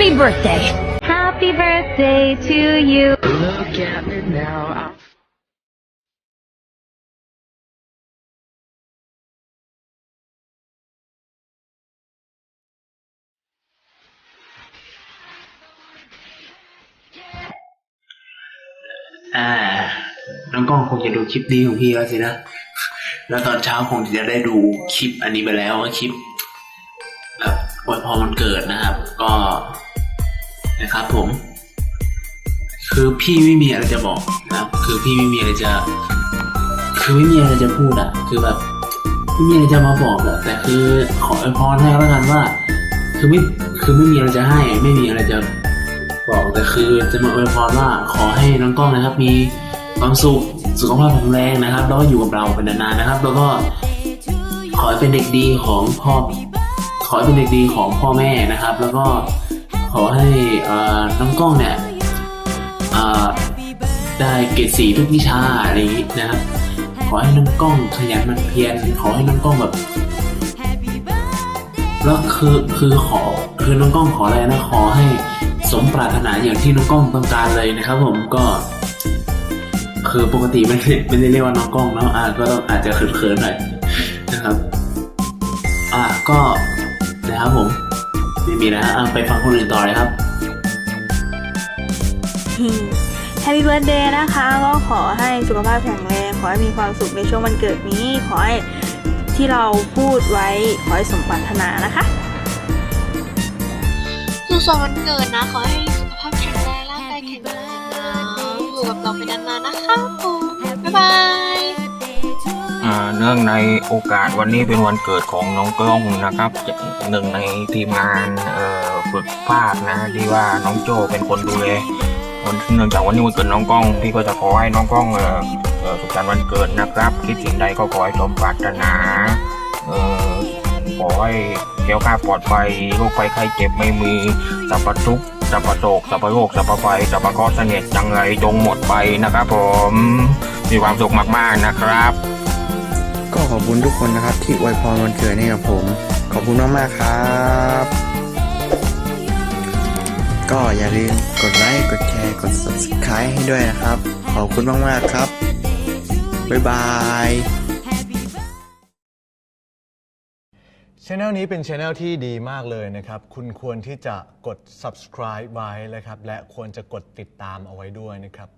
Happy birthday! Happy birthday to you! Look at me now. I'm อ่า น้องกล้องคงจะดูคลิปนี้ของพี่แล้วสินะ แล้วตอนเช้าคงจะได้ดูคลิปอันนี้ไปแล้วว่าคลิปแบบอวยพรวันเกิดนะครับ ก็ นะครับผม คือพี่ไม่มีอะไรจะบอกนะครับคือพี่ไม่มีอะไรจะ คือไม่มีอะไรจะพูดอะคือแบบไม่มีอะไรจะมาบอกอะแต่คือขออวยพรให้แล้วกันว่า คือไม่คือไม่มีอะไรจะให้ ไม่มีอะไรจะบอกแต่คือจะมาอวยพรว่าขอให้น้องกล้องนะครับ มีความสุขสุขภาพแข็งแรงนะครับ แล้วก็อยู่กับเราเป็นนานๆนะครับ แล้วก็ขอให้เป็นเด็กดีของพ่อขอให้เป็นเด็กดีของพ่อแม่นะครับ แล้วก็ ขอให้น้องกล้องเนี่ยได้เกรดสีทุกวิชาอะไรอย่างนี้นะครับขอให้น้องกล้องขยันมันเพียรขอให้น้องกล้องแบบแล้วคือคือขอคือน้องกล้องขออะไรนะขอให้สมปรารถนาอย่างที่น้องกล้องต้องการเลยนะครับ ผมก็คือปกติไม่ได้ไม่ได้เรียกว่าน้องกล้องแล้วอ่าก็ต้องอาจจะเขินๆหน่อยนะครับ อ่าก็นะครับผม ไม่มีนะฮะอะไปฟังคนอื่นต่อเลยครับแฮปปี้เบิร์ดเดย์นะคะ ก็ขอให้สุขภาพแข็งแรง ขอให้มีความสุขในช่วงวันเกิดนี้ ขอให้ที่เราพูดไว้ ขอให้สมปรารถนานะคะสุขสันต์วันเกิดนะ ขอให้สุขภาพแข็งแรงร่างกายแข็งแรงนะอยู่กับเราไปนานๆนะคะ เนื่องในโอกาสวันนี้เป็นวันเกิดของน้องกล้องนะครับหนึ่งในทีมงานฝึกภาคนะที่ว่าน้องโจเป็นคนดูแลวันเนื่องจากวันนี้วันเกิดน้องกล้องพี่ก็จะขอให้น้องกล้องสุขสันต์วันเกิดนะครับ คิดสิ่งใดก็ขอให้สมปรารถนาขอให้แก้วคลาปลอดภัยโรคภัยไข้เจ็บไม่มีสัพพทุกสัพพโศกสัพพโรคสัพพไฟสัพพเคราะห์เสน่ห์จังไรจงหมดไปนะครับผมมีความสุขมากๆนะครับ ก็ขอบคุณทุกคนนะครับ ที่อวยพรวันเกิดให้กับผม ขอบคุณมากๆครับ ก็อย่าลืมกดไลค์กดแชร์กด subscribe ให้ด้วยนะครับ ขอบคุณมากๆครับ บ๊ายบายช anel นี้เป็น channel ที่ดีมากเลยนะครับ คุณควรที่จะกด subscribe ไว้นะครับ และควรจะกดติดตามเอาไว้ด้วยนะครับ